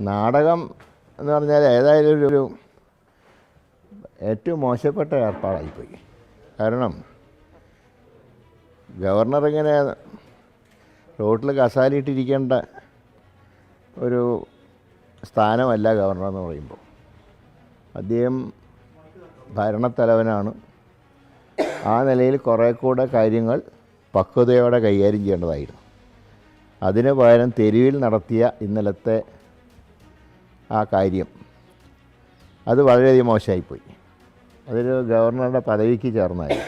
നാടകം എന്ന് പറഞ്ഞാൽ ഏതായാലും ഒരു- ഏറ്റവും മോശപ്പെട്ട ഏർപ്പാടായിപ്പോയി. കാരണം ഗവർണർ ഇങ്ങനെ റോട്ടിൽ കസാലിയിട്ടിരിക്കേണ്ട ഒരു സ്ഥാനമല്ല ഗവർണർ എന്ന് പറയുമ്പോൾ. അദ്ദേഹം ഭരണത്തലവനാണ്. ആ നിലയിൽ കുറേ കൂടെ കാര്യങ്ങൾ പക്വതയോടെ കൈകാര്യം ചെയ്യേണ്ടതായിരുന്നു. അതിന് പകരം തെരുവിൽ നടത്തിയ ഇന്നലത്തെ ആ കാര്യം. അത് വളരെയധികം മോശമായിപ്പോയി. അതൊരു ഗവർണറുടെ പദവിക്ക് ചേർന്നായി.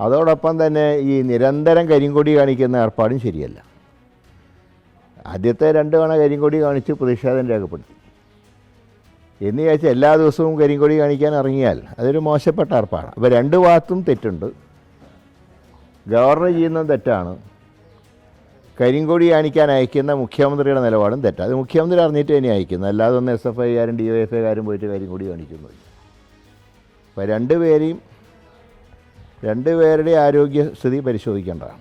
അതോടൊപ്പം തന്നെ ഈ നിരന്തരം കരിങ്കൊടി കാണിക്കുന്ന ഏർപ്പാടും ശരിയല്ല. ആദ്യത്തെ രണ്ട് തവണ കരിങ്കൊടി കാണിച്ച് പ്രതിഷേധം രേഖപ്പെടുത്തി. എന്ന് വിചാരിച്ച് എല്ലാ ദിവസവും കരിങ്കൊടി കാണിക്കാൻ ഇറങ്ങിയാൽ അതൊരു മോശപ്പെട്ട ഏർപ്പാടാണ്. അപ്പോൾ രണ്ട് ഭാഗത്തും തെറ്റുണ്ട്. ഗവർണർ ചെയ്യുന്നതും തെറ്റാണ്. കരിങ്കൊടി കാണിക്കാൻ അയക്കുന്ന മുഖ്യമന്ത്രിയുടെ നിലപാടും തെറ്റാണ് അത് മുഖ്യമന്ത്രി അറിഞ്ഞിട്ട് തന്നെ അയക്കുന്നത്. അല്ലാതെ ഒന്ന് എസ് എഫ് ഐക്കാരും ഡി വൈ എഫ് ഐക്കാരും പോയിട്ട് കരിങ്കൊടി കാണിക്കുന്നു. അപ്പോൾ രണ്ടുപേരെയും രണ്ടുപേരുടെ ആരോഗ്യസ്ഥിതി പരിശോധിക്കേണ്ടതാണ്.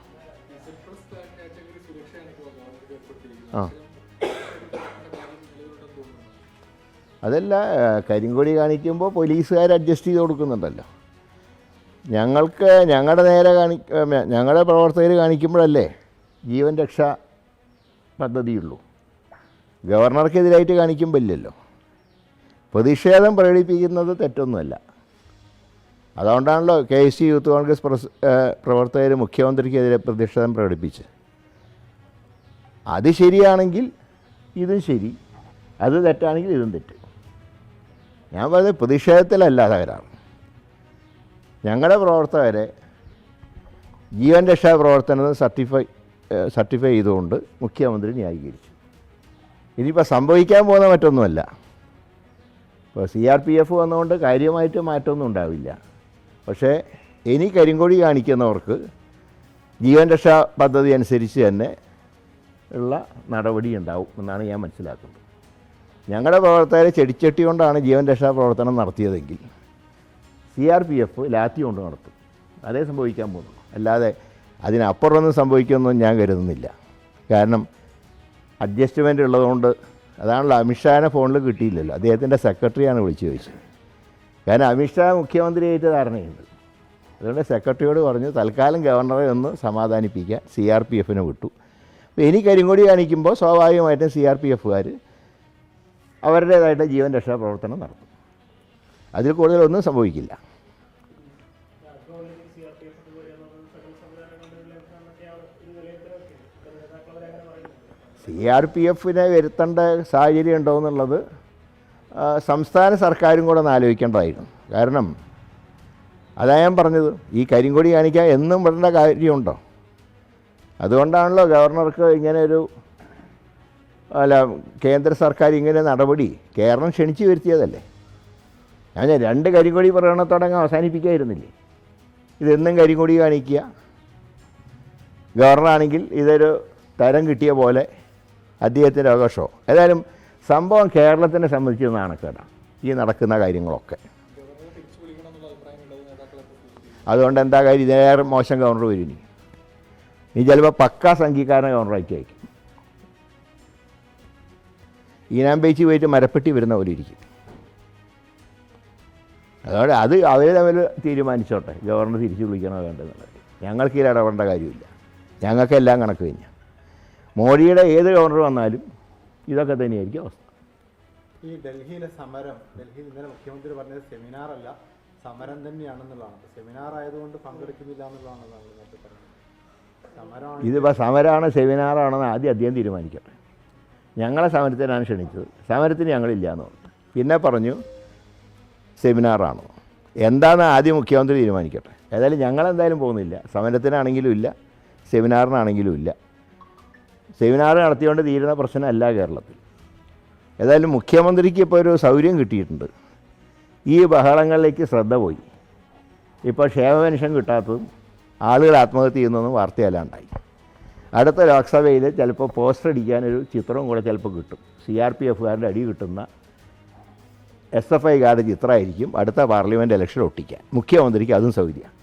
ആ. അതല്ല കരിങ്കൊടി കാണിക്കുമ്പോൾ പോലീസുകാർ അഡ്ജസ്റ്റ് ചെയ്ത് കൊടുക്കുന്നുണ്ടല്ലോ. ഞങ്ങൾക്ക് ഞങ്ങളുടെ നേരെ കാണി ഞങ്ങളുടെ പ്രവർത്തകർ കാണിക്കുമ്പോഴല്ലേ ജീവൻ രക്ഷാ പദ്ധതിയുള്ളൂ. ഗവർണർക്കെതിരായിട്ട് കാണിക്കുമ്പോഴില്ലല്ലോ പ്രതിഷേധം പ്രകടിപ്പിക്കുന്നത് തെറ്റൊന്നുമല്ല. അതുകൊണ്ടാണല്ലോ കെ സി യൂത്ത് കോൺഗ്രസ് പ്രവർത്തകർ മുഖ്യമന്ത്രിക്കെതിരെ പ്രതിഷേധം പ്രകടിപ്പിച്ച് അത് ശരിയാണെങ്കിൽ ഇതും ശരി. അത് തെറ്റാണെങ്കിൽ ഇതും തെറ്റ്. ഞാൻ പറഞ്ഞത് പ്രതിഷേധത്തിലല്ല തകരാറ്. ഞങ്ങളുടെ പ്രവർത്തകരെ ജീവൻ രക്ഷാ പ്രവർത്തനത്തിന് സർട്ടിഫൈ സർട്ടിഫൈ ചെയ്തുകൊണ്ട് മുഖ്യമന്ത്രി ന്യായീകരിച്ചു. ഇനിയിപ്പോൾ സംഭവിക്കാൻ പോകുന്ന മറ്റൊന്നുമല്ല. ഇപ്പോൾ സി ആർ പി എഫ് വന്നുകൊണ്ട് കാര്യമായിട്ട് മാറ്റമൊന്നും ഉണ്ടാവില്ല. പക്ഷേ ഇനി കരിങ്കൊടി കാണിക്കുന്നവർക്ക് ജീവൻ രക്ഷാ പദ്ധതി അനുസരിച്ച് തന്നെ ഉള്ള നടപടി ഉണ്ടാവും എന്നാണ് ഞാൻ മനസ്സിലാക്കുന്നത്. ഞങ്ങളുടെ പ്രവർത്തകരെ ചെടിച്ചട്ടി കൊണ്ടാണ് ജീവൻ രക്ഷാ പ്രവർത്തനം നടത്തിയതെങ്കിൽ C R P F lathi കൊണ്ട് നടത്തും. അതേ സംഭവിക്കാൻ പോകുന്നു അല്ലാതെ അതിനപ്പുറമൊന്നും സംഭവിക്കുമെന്നും ഞാൻ കരുതുന്നില്ല. കാരണം അഡ്ജസ്റ്റ്മെന്റ് ഉള്ളതുകൊണ്ട് അതാണല്ലോ അമിത്ഷാനെ ഫോണിൽ കിട്ടിയില്ലല്ലോ. അദ്ദേഹത്തിന്റെ സെക്രട്ടറിയാണ് വിളിച്ചു ചോദിച്ചത്. കാരണം അമിത്ഷാ മുഖ്യമന്ത്രിയായിട്ട് ധാരണയുണ്ട്. അതുകൊണ്ട് സെക്രട്ടറിയോട് പറഞ്ഞു തൽക്കാലം ഗവർണറെ ഒന്ന് സമാധാനിപ്പിക്കാൻ സി ആർ പി എഫിനെ വിട്ടു. അപ്പോൾ ഇനി കരിങ്കൊടി കാണിക്കുമ്പോൾ സ്വാഭാവികമായിട്ടും സി ആർ പി എഫുകാർ അവരുടേതായിട്ട് ജീവൻ രക്ഷാ പ്രവർത്തനം നടത്തും. അതിൽ കൂടുതലൊന്നും സംഭവിക്കില്ല. സി ആർ പി എഫിനെ വരുത്തേണ്ട സാഹചര്യം ഉണ്ടോ എന്നുള്ളത് സംസ്ഥാന സർക്കാരും കൂടെ ഒന്ന് ആലോചിക്കേണ്ടതായിരുന്നു. കാരണം അതാ ഞാൻ പറഞ്ഞത് ഈ കരിങ്കൊടി കാണിക്കാൻ എന്നും വിടേണ്ട കാര്യമുണ്ടോ? അതുകൊണ്ടാണല്ലോ ഗവർണർക്ക് ഇങ്ങനെ ഒരു അല്ല കേന്ദ്ര സർക്കാർ ഇങ്ങനെ നടപടി കേരളം ക്ഷണിച്ചു വരുത്തിയതല്ലേ? ഞാൻ രണ്ട് കരിങ്കൊടി പ്രകടനത്തോടങ്ങ് അവസാനിപ്പിക്കായിരുന്നില്ലേ? ഇതെന്നും കരിങ്കൊടി കാണിക്കുക. ഗവർണറാണെങ്കിൽ ഇതൊരു തരം കിട്ടിയ പോലെ അദ്ദേഹത്തിന്റെ അവകാശമോ ഏതായാലും സംഭവം കേരളത്തിനെ സംബന്ധിച്ച് നാണക്കേടാണ് ഈ നടക്കുന്ന കാര്യങ്ങളൊക്കെ. അതുകൊണ്ട് എന്താ കാര്യം? ഇതിനേറെ മോശം ഗവർണർ വരും ഇനി. നീ ചിലപ്പോൾ പക്കാ സംഘീകാരനെ ഗവർണറായിട്ട് അയക്കും ഈനാം ബേച്ചി പോയിട്ട് മരപ്പെട്ടി വരുന്ന പോലെ ഇരിക്കും. അതോടെ അത് അവർ തമ്മിൽ തീരുമാനിച്ചോട്ടെ ഗവർണർ തിരിച്ചു വിളിക്കണോ വേണ്ടതെന്നുള്ളത് ഞങ്ങൾക്ക് ഇതിൽ ഇടപെടേണ്ട കാര്യമില്ല. ഞങ്ങൾക്കെല്ലാം കണക്ക് കഴിഞ്ഞ മോഡിയുടെ ഏത് ഗവർണർ വന്നാലും ഇതൊക്കെ തന്നെയായിരിക്കും അവസ്ഥ. ഈ ഡൽഹിയിലെ സമരം ഡൽഹിയിൽ ഇന്നലെ മുഖ്യമന്ത്രി പറഞ്ഞത് സെമിനാർ അല്ല സമരം തന്നെയാണെന്നുള്ളതാണ്. സെമിനാർ ആയതുകൊണ്ട് പങ്കെടുക്കുന്നില്ല എന്നുള്ളതാണ് നമ്മൾ പറഞ്ഞത്. സമരമാണ് ഇതിപ്പോൾ സമരമാണ് സെമിനാറാണെന്ന് ആദ്യം അദ്ദേഹം തീരുമാനിക്കട്ടെ. ഞങ്ങളെ സമരത്തിനാണ് ക്ഷണിച്ചത്. സമരത്തിന് ഞങ്ങളില്ല എന്ന് പറഞ്ഞു. പിന്നെ പറഞ്ഞു സെമിനാറാണ് എന്താണെന്ന് ആദ്യം മുഖ്യമന്ത്രി തീരുമാനിക്കട്ടെ. ഏതായാലും ഞങ്ങളെന്തായാലും പോകുന്നില്ല. സമരത്തിനാണെങ്കിലും ഇല്ല സെമിനാറിനാണെങ്കിലും ഇല്ല. സെമിനാർ നടത്തിക്കൊണ്ട് തീരുന്ന പ്രശ്നമല്ല കേരളത്തിൽ. ഏതായാലും മുഖ്യമന്ത്രിക്ക് ഇപ്പോൾ ഒരു സൗകര്യം കിട്ടിയിട്ടുണ്ട്. ഈ ബഹളങ്ങളിലേക്ക് ശ്രദ്ധ പോയി. ഇപ്പോൾ ക്ഷേമ പെൻഷൻ കിട്ടാത്തതും ആളുകൾ ആത്മഹത്യ ചെയ്യുന്നതും വാർത്തയല്ലാണ്ടായി. അടുത്ത ലോക്സഭയിൽ ചിലപ്പോൾ പോസ്റ്റർ അടിക്കാനൊരു ചിത്രവും കൂടെ ചിലപ്പോൾ കിട്ടും. സി ആർ പി എഫുകാരുടെ അടി കിട്ടുന്ന എസ് എഫ് ഐക്കാരുടെ ചിത്രമായിരിക്കും അടുത്ത പാർലമെന്റ് ഇലക്ഷൻ ഒട്ടിക്കാൻ. മുഖ്യമന്ത്രിക്ക് അതും സൗകര്യമാണ്.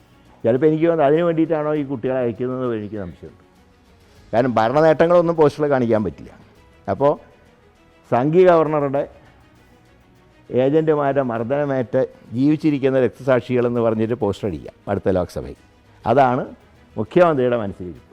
ചിലപ്പോൾ എനിക്ക് അതിന് വേണ്ടിയിട്ടാണോ ഈ കുട്ടികളെ അയക്കുന്നത് എനിക്ക് സംശയമുണ്ട്. കാരണം ഭരണ നേട്ടങ്ങളൊന്നും പോസ്റ്ററിൽ കാണിക്കാൻ പറ്റില്ല. അപ്പോൾ സംഘി ഗവർണറുടെ ഏജന്റുമാരുടെ മർദ്ദനമേറ്റ് ജീവിച്ചിരിക്കുന്ന രക്തസാക്ഷികളെന്ന് പറഞ്ഞിട്ട് പോസ്റ്റർ അടിക്കുക അടുത്ത ലോക്സഭയിൽ. അതാണ് മുഖ്യമന്ത്രിയുടെ മനസ്സിലിരിപ്പ്.